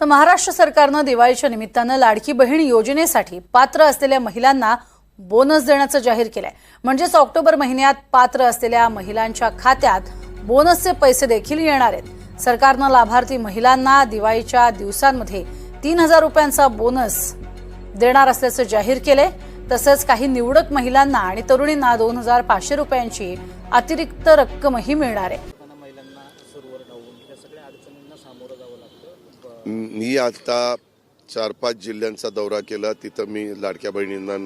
तर महाराष्ट्र सरकारनं दिवाळीच्या निमित्तानं लाडकी बहीण योजनेसाठी पात्र असलेल्या महिलांना बोनस देण्याचं जाहीर केलंय. म्हणजेच ऑक्टोबर महिन्यात पात्र असलेल्या महिलांच्या खात्यात बोनसचे पैसे देखील येणार आहेत. सरकारनं लाभार्थी महिलांना दिवाळीच्या दिवसांमध्ये तीन हजार रुपयांचा बोनस देणार असल्याचं जाहीर केलंय. तसंच काही निवडक महिलांना आणि तरुणींना दोन हजार पाचशे रुपयांची अतिरिक्त रक्कमही मिळणार आहे असताना महिलांना सर्व्हर डाऊन या सगळ्या अडचणींना सामोरं जावं लागतं मी आता चार पाच जिल्ह्यांचा दौरा केला. तिथं मी लाडक्या बहिणींना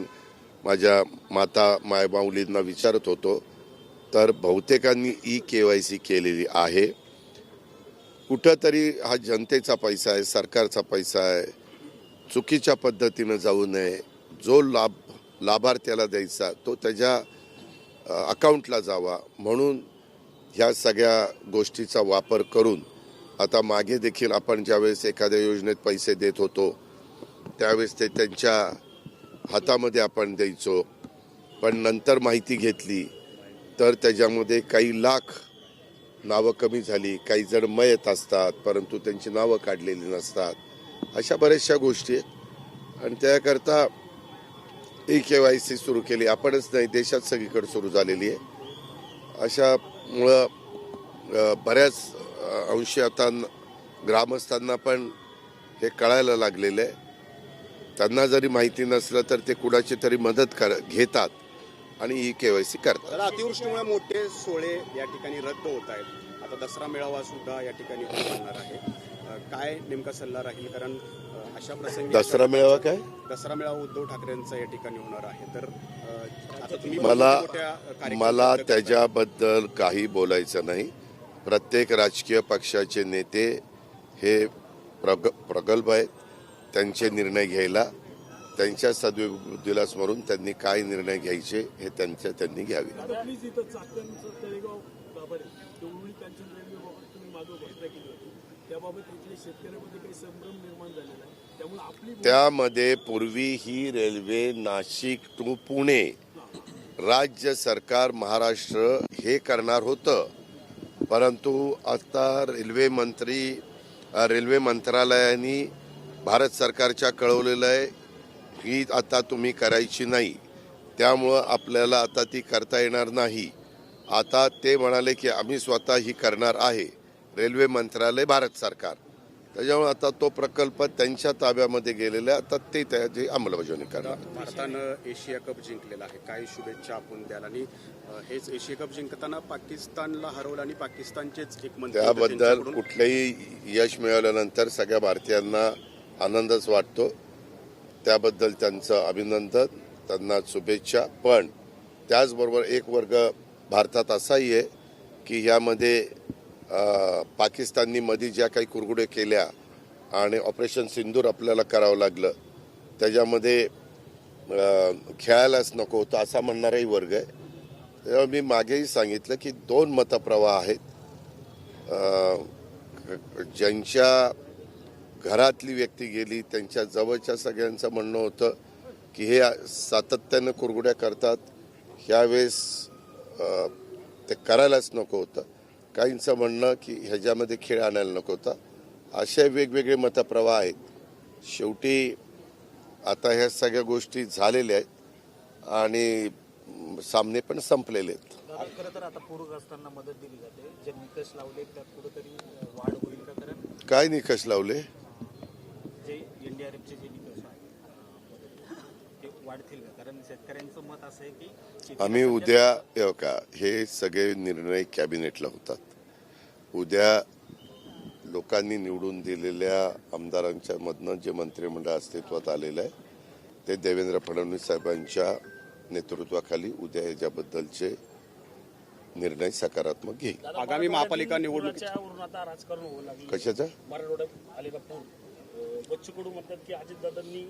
माझ्या माता मायमाऊलींना विचारत होतो. तर बहुतेकांनी ई के वाय सी केलेली आहे. कुठंतरी हा जनतेचा पैसा आहे सरकारचा पैसा आहे. चुकीच्या पद्धतीनं जाऊ नये. जो लाभ लाभार्थ्याला द्यायचा तो त्याच्या अकाउंटला जावा. म्हणून ह्या सगळ्या गोष्टीचा वापर करून आता मागे देखील आपण ज्यावेळेस एखाद्या योजनेत पैसे देत होतो त्यावेळेस ते त्यांच्या हातामध्ये आपण द्यायचो. पण नंतर माहिती घेतली तर त्याच्यामध्ये काही लाख नावं कमी झाली काही जण मयत असतात परंतु त्यांची नावं काढलेली नसतात. अशा बऱ्याचशा गोष्टी आहेत. आणि त्याकरता ई के वाय सी सुरू केली. आपणच नाही देशात सगळीकडे सुरू झालेली आहे. अशामुळं बऱ्याच अंशी आता ग्रामस्थांना पण हे कळायला लागलेलं. आहे त्यांना जरी माहिती नसलं तर ते कुणाची तरी मदत कर घेतात आणि ई के वाय सी करतात. अतिवृष्टीमुळे मोठे सोहळे या ठिकाणी रद्द होत आहेत. आता दसरा मेळावा सुद्धा या ठिकाणी होणार आहे. काय नेमका सल्ला राहील? कारण अशा प्रसंगी दसरा मेळावा काय? दसरा मेळावा उद्धव ठाकरेंचा या ठिकाणी होणार आहे. तर मला मला. त्याच्याबद्दल काही बोलायचं नाही. प्रत्येक राजकीय पक्षाचे नेते हे प्रग प्रगल्भ आहेत. त्यांचे निर्णय घ्यायला त्यांच्या सद्बुद्धीला स्मरून त्यांनी काय निर्णय घ्यायचे हे त्यांच्या त्यांनी घ्यावे. त्यामध्ये पूर्वी ही रेल्वे नाशिक टू पुणे राज्य सरकार महाराष्ट्र हे करणार होतं. परंतु आता रेल्वे मंत्री रेल्वे मंत्रालयाने भारत सरकारच्या कळवलेलं आहे ही आता तुम्ही करायची नाही. त्यामुळं आपल्याला आता ती करता येणार नाही. आता ते म्हणाले की आम्ही स्वतः ही करणार आहे. रेल्वे मंत्रालय भारत सरकार. त्याच्यामुळे आता तो प्रकल्प त्यांच्या ताब्यामध्ये गेलेला आता ते त्याची अंमलबजावणी करणार. भारतानं एशिया कप जिंकलेला आहे. काय शुभेच्छा आपण द्याल. आणि हेच एशिया कप जिंकताना पाकिस्तानला हरवलं आणि पाकिस्तानचेच एक त्याबद्दल कुठलंही यश मिळाल्यानंतर सगळ्या भारतीयांना आनंदच वाटतो. त्याबद्दल त्यांचं अभिनंदन त्यांना शुभेच्छा. पण त्याचबरोबर एक वर्ग भारतात असाही आहे की यामध्ये पाकिस्ताननी मध्ये ज्या काही कुरगुडे केल्या आणि ऑपरेशन सिंदूर आपल्याला करावं लागलं त्याच्यामध्ये खेळायलाच नको होतं असा म्हणणाराही वर्ग आहे. तेव्हा मी मागेही सांगितलं की दोन मतप्रवाह आहेत. ज्यांच्या घरातली व्यक्ती गेली त्यांच्या जवळच्या सगळ्यांचं म्हणणं होतं की हे सातत्यानं कुरगुड्या करतात. ह्यावेळेस ते करायलाच नको होतं. काहींचं म्हणणं की ह्याच्यामध्ये खेळ आणायला नको होता. असे वेगवेगळे मतप्रवाह आहेत. शेवटी आता ह्या सगळ्या गोष्टी झालेल्या आहेत आणि सामने पण संपलेले आहेत. खरं तर आता वाढतील का? कारण शेतकऱ्यांचं मत असं आहे की आम्ही उद्या हे बघा, हे सगळे निर्णय कॅबिनेटला होतात. उद्या लोकांनी निवडून दिलेल्या आमदारांच्या मधनं जे मंत्रिमंडळ अस्तित्वात आलेलं आहे ते देवेंद्र फडणवीस साहेबांच्या नेतृत्वाखाली उद्या याच्याबद्दलचे निर्णय सकारात्मक घेईल. आगामी महापालिका लागलं. कशाचा? बच्चू कडू म्हणतात की अजितदादांनी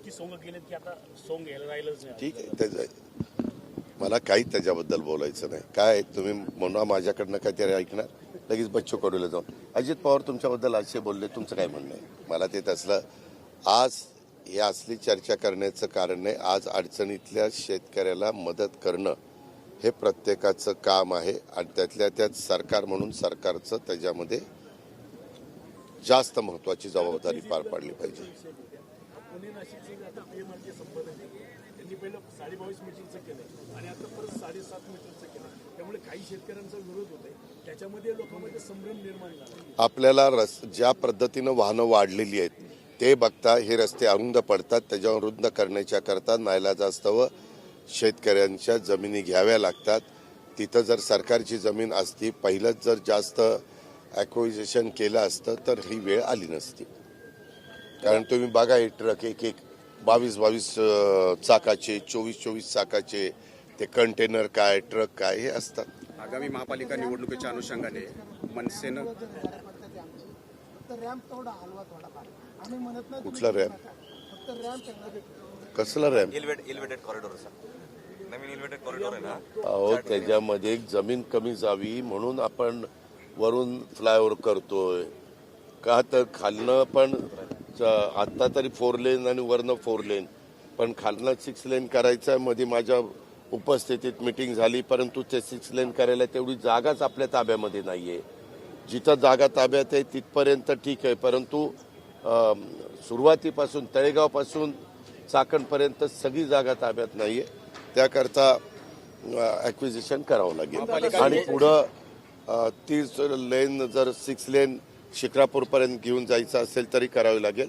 इतकी सोंग केली की आता सोंग राहिलंच नाही ठीक आहे त्याचं मला काही त्याच्याबद्दल बोलायचं नाही. काय तुम्ही म्हणा माझ्याकडनं काहीतरी ऐकणार? लगेच बच्चू कडूला जाऊन. अजित पवार तुमच्याबद्दल असे बोलले तुमचं काय म्हणणं आहे? मला ते तसलं आज हे असली चर्चा करण्याचं कारण नाही. आज अडचणीतल्या शेतकऱ्याला मदत करणं हे प्रत्येकाचं काम आहे. आणि त्यातल्या त्यात सरकार म्हणून सरकारचं त्याच्यामध्ये जास्त महत्त्वाची जबाबदारी पार पाडली पाहिजे. पुणे नाशिकचे जे आता पीएमआरचे संबंध आहे. त्यांनी पहिलं साडेबावीस मीटरचं केलं आणि आता परत साडेसात मीटरचं केलं. त्यामुळे काही शेतकऱ्यांचा विरोध होत आहे त्याच्यामध्ये लोकांमध्ये संभ्रम निर्माण झाला. आपल्याला रस ज्या पद्धतीनं वाहनं वाढलेली आहेत ते बघता हे रस्ते अरुंद पडतात त्याच्यावर रुंद करण्याच्या करता नाईलाजास्तव शेतकऱ्यांच्या जमिनी घ्याव्या लागतात. तिथं जर सरकारची जमीन असती पहिलंच जर जास्त ॲक्विजेशन केलं असतं तर ही वेळ आली नसती. कारण तुम्ही बघा हे ट्रक एक एक बावीस बावीस चाकाचे चोवीस चोवीस चाकाचे ते कंटेनर काय ट्रक काय हे असतात. आगामी महापालिका निवडणुकीच्या अनुषंगाने मनसेनं कुठला रॅम्प? कसला रॅम्प? एलिवेटेड कॉरिडॉर सर नवीन कॉरिडॉर आहे ना. अहो त्याच्यामध्ये जमीन कमी जावी म्हणून आपण वरून फ्लायओव्हर करतोय. का तर खालनं पण आत्ता तरी फोर लेन आणि वरनं फोर लेन. पण खालनं सिक्स लेन करायचं आहे मध्ये माझ्या उपस्थितीत मिटिंग झाली परंतु ते सिक्स लेन करायला तेवढी जागाच आपल्या ताब्यामध्ये नाहीये. जिथं जागा ताब्यात आहे तिथपर्यंत ठीक आहे. परंतु सुरुवातीपासून तळेगावपासून चाकणपर्यंत सगळी जागा ताब्यात नाहीये. त्याकरता ॲक्विजिशन करावं लागेल. आणि पुढं तीस लेन जर सिक्स लेन शिक्रापूरपर्यंत घेऊन जायचं असेल तरी करावी लागेल.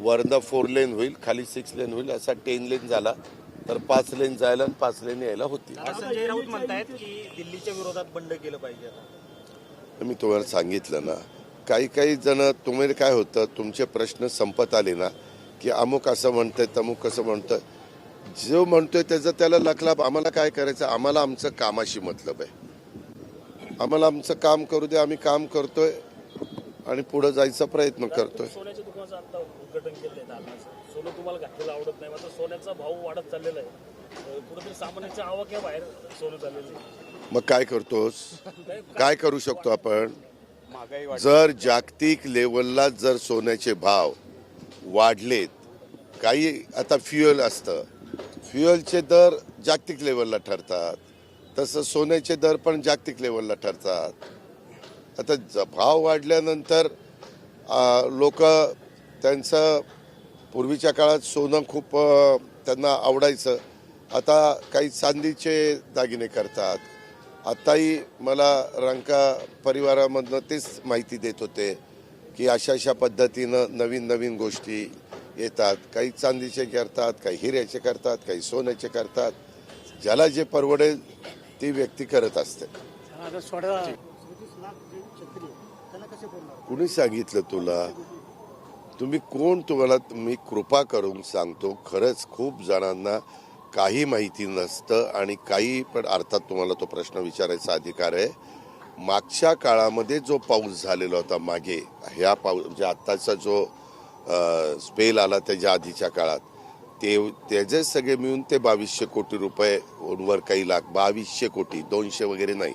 वरनं फोर लेन होईल खाली सिक्स लेन होईल असा टेन लेन झाला तर पाच लेन जायला आणि पाच लेन यायला आता संजय राऊत म्हणतायत की दिल्लीच्या विरोधात बंड केलं पाहिजे मी तुम्हाला सांगितलं ना काही काही जण तुम्ही काय होतं तुमचे प्रश्न संपत आले ना की अमुक असं म्हणतंय तमुक असं म्हणतंय. जो म्हणतोय त्याचं त्याला लखलाप आम्हाला काय करायचं? आम्हाला आमचं कामाशी मतलब आहे. आम्हाला आमचं काम करू दे आम्ही काम करतोय. आणि पुढे जायचा प्रयत्न करतोय. सोन्याच्या दुकानाचं आता उद्घाटन केलंय दालनाचं. सोनं तुम्हाला घातलेलं आवडत नाही आता सोन्याचा भाव वाढत चाललेला आहे. अं, कुठेतरी सामान्यांच्या आवाक्याबाहेर सोनं चाललेलं आहे. मग काय करतोस? काय करू शकतो आपण? जर जागतिक लेवलला जर सोन्याचे भाव वाढलेत काही आता फ्युएल असतं. फ्युएलचे दर जागतिक लेवलला ठरतात. तसं सोन्याचे दर पण जागतिक लेवलला ठरतात. आता ज- भाव वाढल्यानंतर लोक त्यांचं पूर्वीच्या काळात सोनं खूप त्यांना आवडायचं. आता काही चांदीचे दागिने करतात. आताही मला रंका परिवारामधनं तेच माहिती देत होते की अशा अशा पद्धतीनं नवीन नवीन गोष्टी येतात. काही चांदीचे करतात काही हिऱ्याचे करतात काही सोन्याचे करतात. ज्याला जे परवडेल ती व्यक्ती करत असते. कुणी सांगितलं तुला? तुम्ही कोण? तुम्हाला मी कृपा करून सांगतो खरंच खूप जणांना काही माहिती नसतं आणि काही पण अर्थात तुम्हाला तो प्रश्न विचारायचा अधिकार आहे. मागच्या काळामध्ये जो पाऊस झालेला होता मागे ह्या पाऊस म्हणजे आत्ताचा जो स्पेल आला त्याच्या आधीच्या काळात ते त्याचे सगळे मिळून ते बावीसशे कोटी रुपये वर काही लाख बावीसशे कोटी दोनशे वगैरे नाही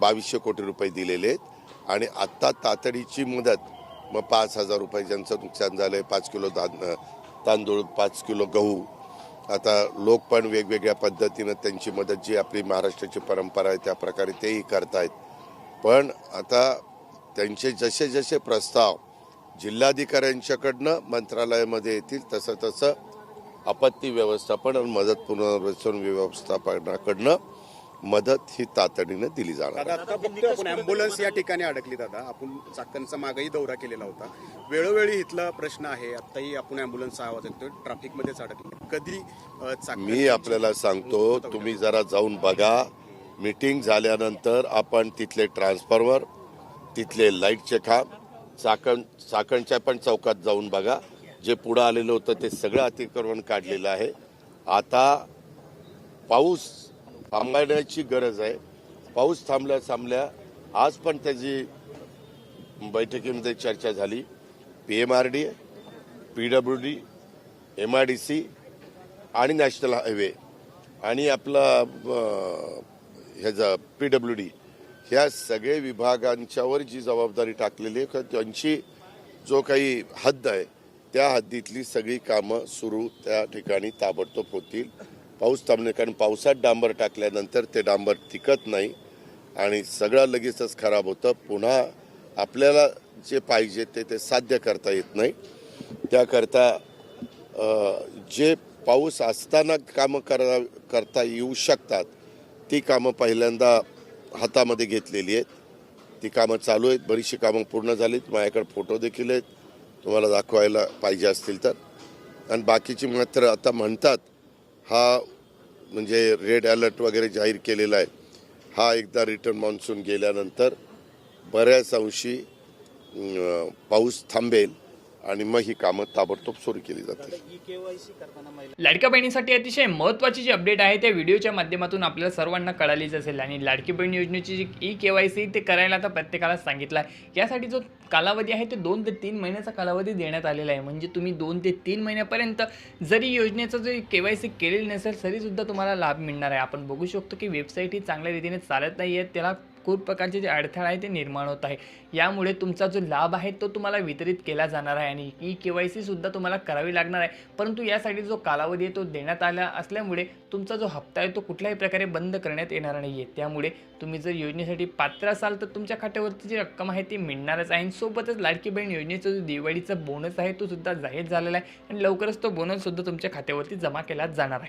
बावीसशे कोटी रुपये दिलेले आहेत. आणि आत्ता तातडीची मदत मग पाच हजार रुपये ज्यांचं नुकसान झालं आहे पाच किलो धान तांदूळ पाच किलो गहू. आता लोक पण वेगवेगळ्या पद्धतीनं त्यांची मदत जी आपली महाराष्ट्राची परंपरा आहे त्या प्रकारे तेही करतायत. पण आता त्यांचे जसे जसे प्रस्ताव जिल्हाधिकाऱ्यांच्याकडनं मंत्रालयामध्ये येतील तसं तसं आपत्ती व्यवस्थापन आणि मदत पुनर्वसन व्यवस्थापनाकडनं मदत ही तातडीनं दिली जाणार आता फक्त आपण अँब्युलन्स या ठिकाणी अडकली दादा. आपण चाकणचा मागही दौरा केलेला होता. वेळोवेळी इथला प्रश्न आहे आताही आपण अँब्युलन्सचा आवाज ऐकतोय. ट्रॅफिकमध्येच अडकले. कधी मी आपल्याला सांगतो तुम्ही जरा जाऊन बघा. मीटिंग झाल्यानंतर आपण तिथले ट्रान्सफॉर्मर तिथले लाईटचे खांब चाकण चाकणच्या पण चौकात जाऊन बघा. जे पुढं आलेलं होतं ते सगळं अतिक्रमण काढलेलं आहे. आता पाऊस थांबण्याची गरज आहे. पाऊस थांबल्या थांबल्या आज पण त्याची बैठकीमध्ये चर्चा झाली. P M R D P W D M I D C आणि नॅशनल हायवे आणि आपला ह्याचा पी डब्ल्यू डी ह्या सगळे विभागांच्यावर जी जबाबदारी टाकलेली आहे त्यांची जो काही हद्द आहे त्या हद्दीतली सगळी कामं सुरू त्या ठिकाणी ताबडतोब होतील. पाऊस थांबणे कारण पावसात डांबर टाकल्यानंतर ते डांबर टिकत नाही आणि सगळं लगेचच खराब होतं. पुन्हा आपल्याला जे पाहिजे ते ते साध्य करता येत नाही. त्याकरता जे पाऊस असताना कामं करा करता येऊ शकतात ती कामं पहिल्यांदा हातामध्ये घेतलेली आहेत. ती कामं चालू आहेत बरीचशी कामं पूर्ण झालीत. माझ्याकडे फोटो देखील आहेत. तुम्हाला दाखवायला पाहिजे असतील तर. आणि बाकीची मात्र आता म्हणतात हा म्हणजे रेड अलर्ट वगैरे जाहीर केलेला आहे. हा एकदा रिटर्न मान्सून गेल्यानंतर बऱ्याच अंशी पाऊस थांबेल. आणि मग ही कामं ताबडतोब सुरू केली जातील. महिला लाडक्या बहिणीसाठी अतिशय महत्त्वाची जी अपडेट आहे त्या व्हिडिओच्या माध्यमातून आपल्याला सर्वांना कळालीच असेल. आणि लाडकी बहीण योजनेची जी ई के वाय सी ते करायला आता प्रत्येकाला सांगितलं आहे यासाठी जो कालावधी आहे ते दोन ते तीन महिन्याचा कालावधी देण्यात आलेला आहे. म्हणजे तुम्ही दोन ते तीन महिन्यापर्यंत जरी योजनेचं जे के वाय सी केलेली नसेल तरीसुद्धा तुम्हाला लाभ मिळणार आहे. आपण बघू शकतो की वेबसाईट ही चांगल्या रीतीने चालत नाही आहे त्याला खूप प्रकारचे जे अडथळा आहे ते निर्माण होत आहे. यामुळे तुमचा जो लाभ आहे तो तुम्हाला वितरित केला जाणार आहे आणि ई के वाय सीसुद्धा तुम्हाला करावी लागणार आहे. परंतु यासाठी जो कालावधी आहे तो देण्यात आला असल्यामुळे तुमचा जो हप्ता आहे तो कुठल्याही प्रकारे बंद करण्यात येणार नाही आहे त्यामुळे तुम्ही जर योजनेसाठी पात्र असाल तर तुमच्या खात्यावरती जी रक्कम आहे ती मिळणारच आहे. आणि सोबतच लाडकी बहीण योजनेचा जो दिवाळीचा बोनस आहे तो सुद्धा जाहीर झालेला आहे. आणि लवकरच तो बोनससुद्धा तुमच्या खात्यावरती जमा केला जाणार आहे.